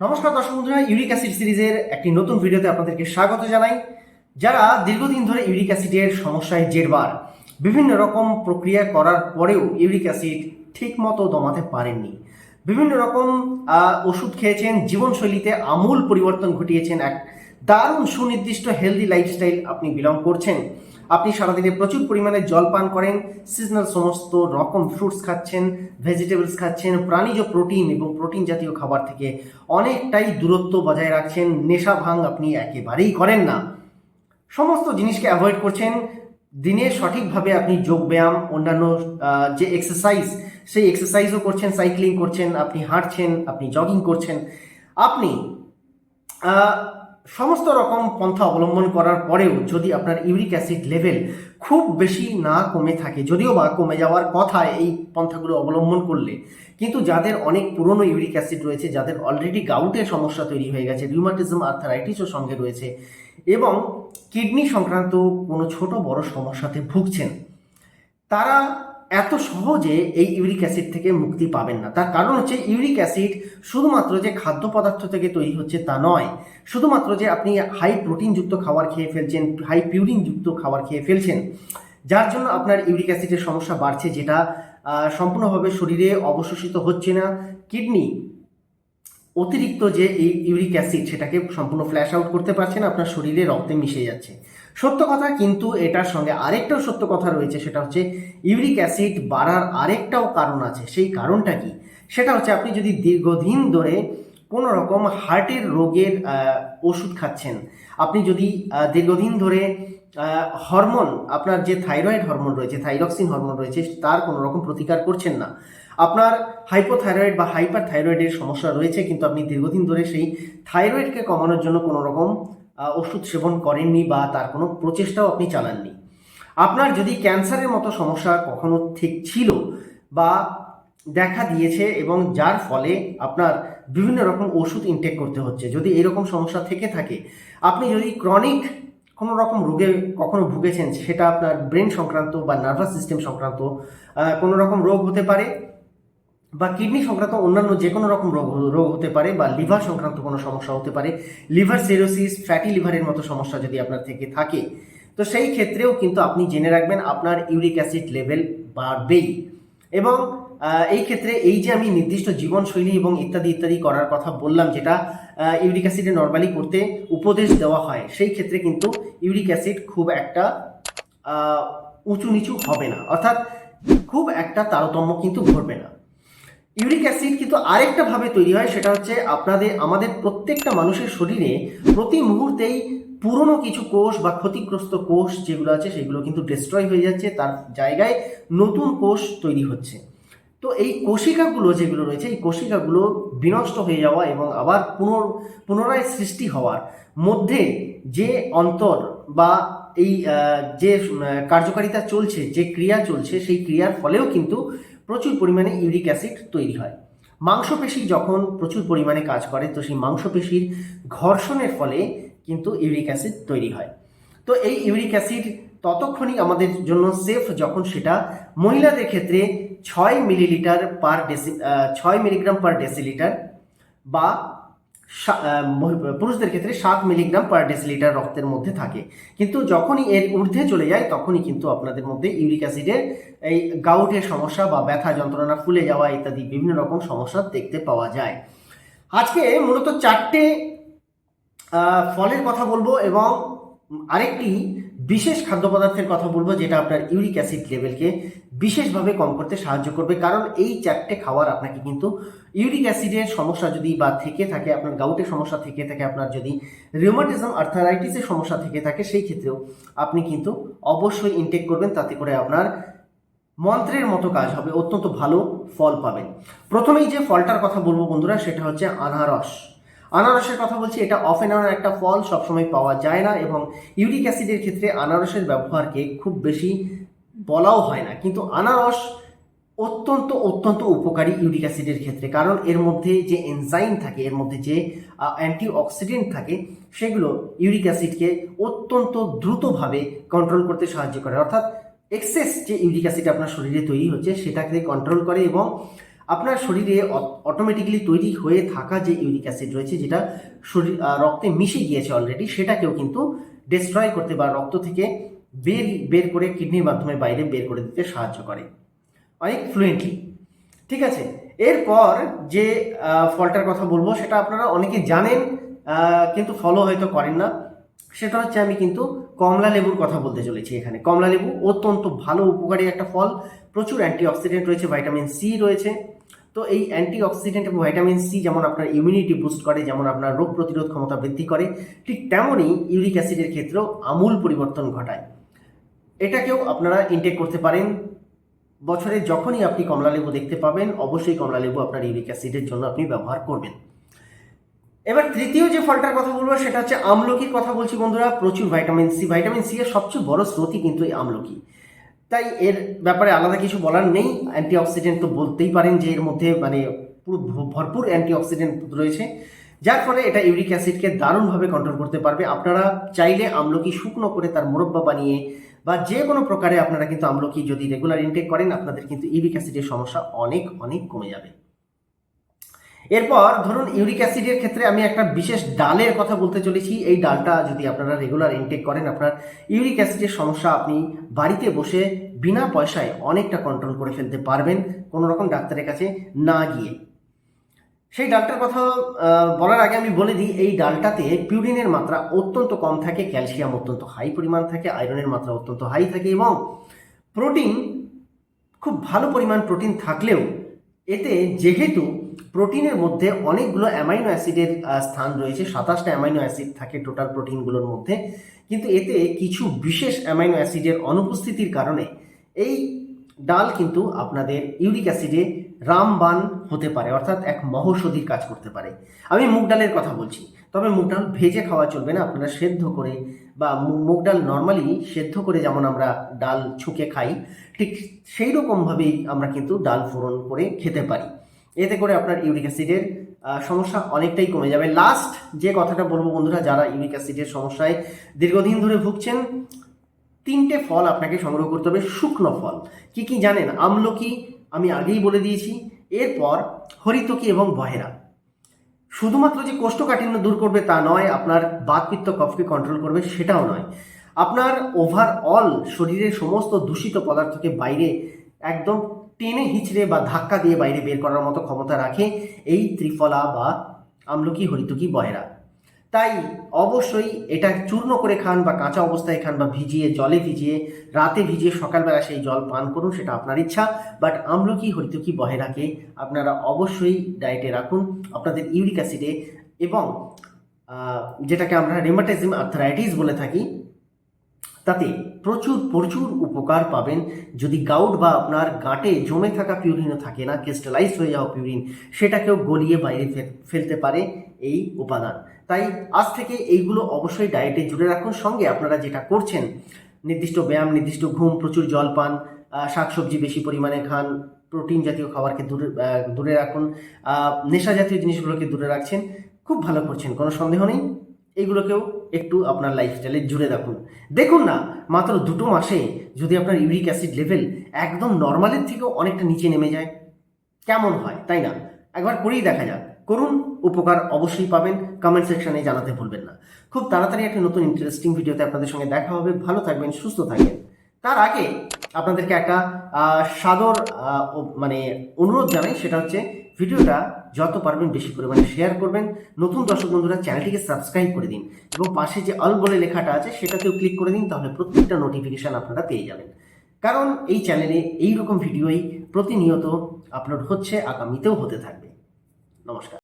নমস্কার দর্শক বন্ধুরা, ইউরিক অ্যাসিড সিরিজের একটি নতুন ভিডিওতে আপনাদেরকে স্বাগত জানাই। যারা দীর্ঘদিন ধরে ইউরিক অ্যাসিডের সমস্যায় জেরবার, বিভিন্ন রকম প্রক্রিয়া করার পরেও ইউরিক অ্যাসিড ঠিক মতো দমাতে পারেননি। বিভিন্ন রকম ওষুধ খেয়েছেন, জীবনশৈলীতে আমূল পরিবর্তন ঘটিয়েছেন, এক দারুণ সুনির্দিষ্ট হেলদি লাইফস্টাইল আপনি বিলং করছেন। আপনি সারাদিনে প্রচুর পরিমাণে জল পান করেন সিজনাল সমস্ত রকম ফ্রুটস খাচ্ছেন ভেজিটেবলস খাচ্ছেন, প্রাণীজ প্রোটিন এবং প্রোটিন জাতীয় খাবার থেকে অনেকটাই দূরত্ব বজায় রাখছেন, নেশা ভাঙ আপনি একেবারেই করেন না। সমস্ত জিনিসকে অ্যাভয়েড করছেন, দিনে সঠিকভাবে আপনি যোগব্যায়াম, অন্যান্য যে এক্সারসাইজ সেই এক্সারসাইজও করছেন সাইক্লিং করছেন, আপনি হাঁটছেন, আপনি জগিং করছেন। আপনি সমস্ত রকম পন্থা অবলম্বন করার পরেও যদি আপনার ইউরিক অ্যাসিড লেভেল খুব বেশি না কমে থাকে, যদিও বা কমে যাওয়ার কথা এই পন্থাগুলো অবলম্বন করলে, কিন্তু যাদের অনেক পুরনো ইউরিক অ্যাসিড রয়েছে, যাদের অলরেডি গাউটের সমস্যা তৈরি হয়ে গেছে রিউমাটিজম আর্থারাইটিসও সঙ্গে রয়েছে, এবং কিডনি সংক্রান্ত কোনো ছোট বড় সমস্যাতে ভুগছেন, তারা এত সহজে এই ইউরিক অ্যাসিড থেকে মুক্তি পাবেন না। তার কারণ হচ্ছে ইউরিক অ্যাসিড শুধুমাত্র যে খাদ্য পদার্থ থেকে তৈরি হচ্ছে তা নয়, শুধুমাত্র যে আপনি হাই প্রোটিনযুক্ত খাবার খেয়ে ফেলছেন হাই পিউরিনযুক্ত খাবার খেয়ে ফেলছেন, যার জন্য আপনার ইউরিক অ্যাসিডের সমস্যা বাড়ছে যেটা সম্পূর্ণভাবে শরীরে অবশোষিত হচ্ছে না। কিডনি অতিরিক্ত যে এই ইউরিক অ্যাসিড সেটাকে সম্পূর্ণ ফ্ল্যাশ আউট করতে পারছে না, আপনার শরীরে রক্তে মিশে যাচ্ছে। সত্য কথা, কিন্তু এটার সঙ্গে আরেকটাও সত্য কথা রয়েছে, সেটা হচ্ছে ইউরিক অ্যাসিড বাড়ার আরেকটাও কারণ আছে। সেই কারণটা কি? সেটা হচ্ছে আপনি যদি দীর্ঘদিন ধরে কোনো রকম হার্টের রোগের ওষুধ খাচ্ছেন, আপনি যদি দীর্ঘদিন ধরে হরমোন, আপনার যে থাইরয়েড হরমোন রয়েছে, থাইরক্সিন হরমোন রয়েছে, তার কোনো রকম প্রতিকার করছেন না। আপনার হাইপোথাইরয়েড বা হাইপার থাইরয়েডের সমস্যা রয়েছে, কিন্তু আপনি দীর্ঘদিন ধরে সেই থাইরয়েডকে কমানোর জন্য কোনো রকম ওষুধ সেবন করেননি বা তার কোনো প্রচেষ্টাও আপনি চালাননি। আপনার যদি ক্যান্সারের মতো সমস্যা কখনো ঠিক ছিল বা দেখা দিয়েছে এবং যার ফলে আপনার বিভিন্ন রকম ওষুধ ইনটেক করতে হচ্ছে, যদি এরকম সমস্যা থেকে থাকে, আপনি যদি ক্রনিক কোনো রকম রোগে কখনো ভুগেছেন, সেটা আপনার ব্রেন সংক্রান্ত বা নার্ভাস সিস্টেম সংক্রান্ত কোনো রকম রোগ হতে পারে বা কিডনি সংক্রান্ত অন্যান্য যে কোনো রকম রোগ রোগ হতে পারে বা লিভার সংক্রান্ত কোনো সমস্যা হতে পারে, লিভার সিরোসিস, ফ্যাটি লিভারের মতো সমস্যা যদি আপনার থেকে থাকে, তো সেই ক্ষেত্রেও কিন্তু আপনি জেনে রাখবেন আপনার ইউরিক অ্যাসিড লেভেল বাড়বেই। এবং এই ক্ষেত্রে এই যে আমি নির্দিষ্ট জীবনশৈলী এবং ইত্যাদি ইত্যাদি করার কথা বললাম, যেটা ইউরিক অ্যাসিডে নর্মালি করতে উপদেশ দেওয়া হয়, সেই ক্ষেত্রে কিন্তু ইউরিক অ্যাসিড খুব একটা উঁচু নিচু হবে না। অর্থাৎ খুব একটা তারতম্য কিন্তু ঘটবে না। ইউরিক অ্যাসিড কিন্তু আরেকটা ভাবে তৈরি হয়, সেটা হচ্ছে আপনাদের, আমাদের প্রত্যেকটা মানুষের শরীরে প্রতি মুহূর্তেই পুরনো কিছু কোষ বা ক্ষতিগ্রস্ত কোষ যেগুলো আছে, সেগুলো কিন্তু ডিস্ট্রয় হয়ে যাচ্ছে, তার জায়গায় নতুন কোষ তৈরি হচ্ছে। তো এই কোষিকাগুলো যেগুলো রয়েছে, এই কোষিকাগুলো বিনষ্ট হয়ে যাওয়া এবং আবার পুনর, পুনরায় সৃষ্টি হওয়ার মধ্যে যে অন্তর বা এই যে কার্যকারিতা চলছে, যে ক্রিয়া চলছে, সেই ক্রিয়ার ফলেও কিন্তু প্রচুর পরিমাণে ইউরিক অ্যাসিড তৈরি হয়। মাংসপেশি যখন প্রচুর পরিমাণে কাজ করে, তো সেই মাংসপেশির ঘর্ষণের ফলে কিন্তু ইউরিক অ্যাসিড তৈরি হয়। তো এই ইউরিক অ্যাসিড ততক্ষণই আমাদের জন্য সেফ যখন সেটা মহিলাদের ক্ষেত্রে ছয় মিলিলিটার পার ডেসি ছয় মিলিগ্রাম পার ডেসিলিটার বা পুরুষদের ক্ষেত্রে সাত মিলিগ্রাম পার ডেসিলিটার রক্তের মধ্যে থাকে। কিন্তু যখনই এর ঊর্ধ্বে চলে যায়, তখনই কিন্তু আপনাদের মধ্যে ইউরিক অ্যাসিডের এই গাউটের সমস্যা বা ব্যথা যন্ত্রণা ফুলে যাওয়া ইত্যাদি বিভিন্ন রকম সমস্যা দেখতে পাওয়া যায়। আজকে মূলত চারটে ফলের কথা বলব এবং আরেকটি বিশেষ খাদ্য পদার্থের কথা বলব যেটা আপনার ইউরিক অ্যাসিড লেভেলকে বিশেষভাবে কম করতে সাহায্য করবে। কারণ এই চারটে খাওয়ার আপনাকে কিন্তু ইউরিক অ্যাসিডের সমস্যা যদি বা থেকে থাকে, আপনার গাউটের সমস্যা থেকে থাকে, আপনার যদি রিউমাটিজম আর্থারাইটিসের সমস্যা থেকে থাকে, সেই ক্ষেত্রেও আপনি কিন্তু অবশ্যই ইনটেক করবেন। তাতে করে আপনার মন্ত্রের মতো কাজ হবে, অত্যন্ত ভালো ফল পাবেন। প্রথমেই যে ফলটার কথা বলব বন্ধুরা, সেটা হচ্ছে আনারস। আনারসের কথা বলছি, এটা অফ এন একটা ফল, সবসময় পাওয়া যায় না এবং ইউরিক অ্যাসিডের ক্ষেত্রে আনারসের ব্যবহারকে খুব বেশি বলাও হয় না। কিন্তু আনারস অত্যন্ত অত্যন্ত উপকারী ইউরিক অ্যাসিডের ক্ষেত্রে। কারণ এর মধ্যে যে এনজাইম থাকে, এর মধ্যে যে অ্যান্টি অক্সিডেন্ট থাকে, সেগুলো ইউরিক অ্যাসিডকে অত্যন্ত দ্রুতভাবে কন্ট্রোল করতে সাহায্য করে। অর্থাৎ এক্সেস যে ইউরিক অ্যাসিড আপনার শরীরে তৈরি হচ্ছে, সেটাকে কন্ট্রোল করে এবং আপনার শরীরে অটোমেটিক্যালি তৈরি হয়ে থাকা যে ইউরিক অ্যাসিড রয়েছে, যেটা শরীর রক্তে মিশে গিয়েছে অলরেডি সেটাকেও কিন্তু ডিস্ট্রয় করতে বা রক্ত থেকে বের বের করে কিডনির মাধ্যমে বাইরে বের করে দিতে সাহায্য করে। অনেক ফ্লুয়েন্টলি ঠিক আছে? এরপর যে ফলটার কথা বলব, সেটা আপনারা অনেকে জানেন কিন্তু ফলো হয়তো করেন না। সেটা হচ্ছে আমি কিন্তু কমলা লেবুর কথা বলতে চলেছি এখানে। কমলা লেবু অত্যন্ত ভালো, উপকারী একটা ফল। প্রচুর অ্যান্টিঅক্সিডেন্ট রয়েছে ভাইটামিন সি রয়েছে। তো এই অ্যান্টিঅক্সিডেন্ট এবং ভাইটামিন সি যেমন আপনার ইমিউনিটি বুস্ট করে, যেমন আপনার রোগ প্রতিরোধ ক্ষমতা বৃদ্ধি করে, ঠিক তেমনই ইউরিক অ্যাসিডের ক্ষেত্রেও আমূল পরিবর্তন ঘটায়। এটাকেও আপনারা ইনটেক করতে পারেন। বছরে যখনই আপনি কমলা লেবু দেখতে পাবেন, অবশ্যই কমলা লেবু আপনার ইউরিক অ্যাসিডের জন্য আপনি ব্যবহার করবেন। এবার তৃতীয় যে ফলটার কথা বলব, সেটা হচ্ছে আমলকির কথা বলছি বন্ধুরা। প্রচুর ভাইটামিন সি ভাইটামিন সি এর সবচেয়ে বড় স্রোতই কিন্তু এই আমলকি। তাই এর ব্যাপারে আলাদা কিছু বলার নেই। অ্যান্টিঅক্সিডেন্ট তো বলতেই পারেন যে এর মধ্যে মানে পুরো ভরপুর অ্যান্টিঅক্সিডেন্ট রয়েছে। যার ফলে এটা ইউরিক অ্যাসিডকে দারুণভাবে কন্ট্রোল করতে পারবে। আপনারা চাইলে আমলকি শুকনো করে তার মোরব্বা বানিয়ে বা যে কোনো প্রকারে আপনারা কিন্তু আমলকি যদি রেগুলার ইনটেক করেন, আপনাদের কিন্তু ইউরিক অ্যাসিডের সমস্যা অনেক অনেক কমে যাবে। এরপর ধরুন ইউরিক অ্যাসিডের ক্ষেত্রে আমি একটা বিশেষ ডালের কথা বলতে চলেছি। এই ডালটা যদি আপনারা রেগুলার ইনটেক করেন, আপনার ইউরিক অ্যাসিডের সমস্যা আপনি বাড়িতে বসে বিনা পয়সায় অনেকটা কন্ট্রোল করে ফেলতে পারবেন। কোনো রকম ডাক্তারের কাছে না গিয়ে। সেই ডালটার কথা বলার আগে আমি বলে দিই, এই ডালটাতে পিউরিনের মাত্রা অত্যন্ত কম থাকে, ক্যালসিয়াম অত্যন্ত হাই পরিমাণ থাকে আয়রনের মাত্রা অত্যন্ত হাই থাকে এবং প্রোটিন খুব ভালো পরিমাণ প্রোটিন থাকলেও এতে যেহেতু প্রোটিনের মধ্যে অনেকগুলো অ্যামাইনো অ্যাসিডের স্থান রয়েছে। সাতাশটা অ্যামাইনো অ্যাসিড থাকে টোটাল প্রোটিনগুলোর মধ্যে। কিন্তু এতে কিছু বিশেষ অ্যামাইনো অ্যাসিডের অনুপস্থিতির কারণে এই ডাল কিন্তু আপনাদের ইউরিক অ্যাসিডে রামবান হতে পারে, অর্থাৎ এক মহৌষধির কাজ করতে পারে। আমি মুগ ডালের কথা বলছি, তবে মুগ ডাল ভেজে খাওয়া চলবে না। আপনারা সেদ্ধ করে বা মুগ ডাল নর্মালি সেদ্ধ করে যেমন আমরা ডাল ছুঁকে খাই, ঠিক সেই রকমভাবেই আমরা কিন্তু ডাল ফোড়ন করে খেতে পারি। এতে করে আপনার ইউরিক অ্যাসিডের সমস্যা অনেকটাই কমে যাবে। লাস্ট যে কথাটা বলব বন্ধুরা, যারা ইউরিক অ্যাসিডের সমস্যায় দীর্ঘদিন ধরে ভুগছেন, তিনটে ফল আপনাকে সংগ্রহ করতে হবে, শুকনো ফল। কি কি জানেন? আমলকি আমি আগেই বলে দিয়েছি, এরপর হরিতকি এবং বহেরা। শুধুমাত্র যে কোষ্ঠকাঠিন্য দূর করবে তা নয়, আপনার বাতপিত্ত কফকে কন্ট্রোল করবে সেটাও নয়। আপনার ওভারঅল শরীরের সমস্ত দূষিত পদার্থকে বাইরে একদম টেনে হিচড়ে বা ধাক্কা দিয়ে বাইরে বের করার মতো ক্ষমতা রাখে এই ত্রিফলা বা আমলকি হরিতুকি বহেরা তাই অবশ্যই এটা চূর্ণ করে খান বা কাঁচা অবস্থায় খান বা ভিজিয়ে, জলে ভিজিয়ে, রাতে ভিজিয়ে সকালবেলা সেই জল পান করুন, সেটা আপনার ইচ্ছা। বাট আমলকি হরিতকি বহেরাকে আপনারা অবশ্যই ডায়েটে রাখুন আপনাদের ইউরিক অ্যাসিডে এবং যেটাকে আমরা রেমাটাইজম আর্থারাইটিস বলে থাকি তাতে প্রচুর প্রচুর উপকার পাবেন। যদি গাউট বা আপনার গাঁটে জমে থাকা পিউরিনও থাকে না ক্রিস্টালাইজ হয়ে যাওয়া পিউরিন সেটাকেও গলিয়ে বাইরে ফেলতে পারে এই উপাদান। তাই আজ থেকে এইগুলো অবশ্যই ডায়েটে জুড়ে রাখুন। সঙ্গে আপনারা যেটা করছেন, নির্দিষ্ট ব্যায়াম, নির্দিষ্ট ঘুম, প্রচুর জল পান শাকসবজি বেশি পরিমাণে খান প্রোটিন জাতীয় খাবারকে দূরে দূরে রাখুন নেশা জাতীয় জিনিসগুলোকে দূরে রাখছেন, খুব ভালো করছেন, কোনো সন্দেহ নেই। এইগুলোকেও একটু আপনার লাইফস্টাইলে জুড়ে রাখুন। দেখুন না, মাত্র দুটো মাসে যদি আপনার ইউরিক অ্যাসিড লেভেল একদম নর্মালের থেকেও অনেকটা নিচে নেমে যায়, কেমন হয়, তাই না? একবার করেই দেখা যাক। করুন, উপকার অবশ্যই পাবেন কমেন্ট সেকশনে জানাতে ভুলবেন না। খুব তাড়াতাড়ি একটা নতুন ইন্টারেস্টিং ভিডিওতে আপনাদের সঙ্গে দেখা হবে। ভালো থাকবেন, সুস্থ থাকবেন। তার আগে আপনাদেরকে একটা সাদর মানে অনুরোধ জানাই, সেটা হচ্ছে ভিডিওটা যত পারবেন বেশি পরিমাণে শেয়ার করবেন। নতুন দর্শক বন্ধুরা, চ্যানেলটিকে সাবস্ক্রাইব করে দিন এবং পাশে যে অল বলে লেখাটা আছে, সেটাতেও ক্লিক করে দিন, তাহলে প্রত্যেকটা নোটিফিকেশান আপনারা পেয়ে যাবেন। কারণ এই চ্যানেলে এই রকম ভিডিওই প্রতিনিয়ত আপলোড হচ্ছে, আগামীতেও হতে থাকবে। নমস্কার।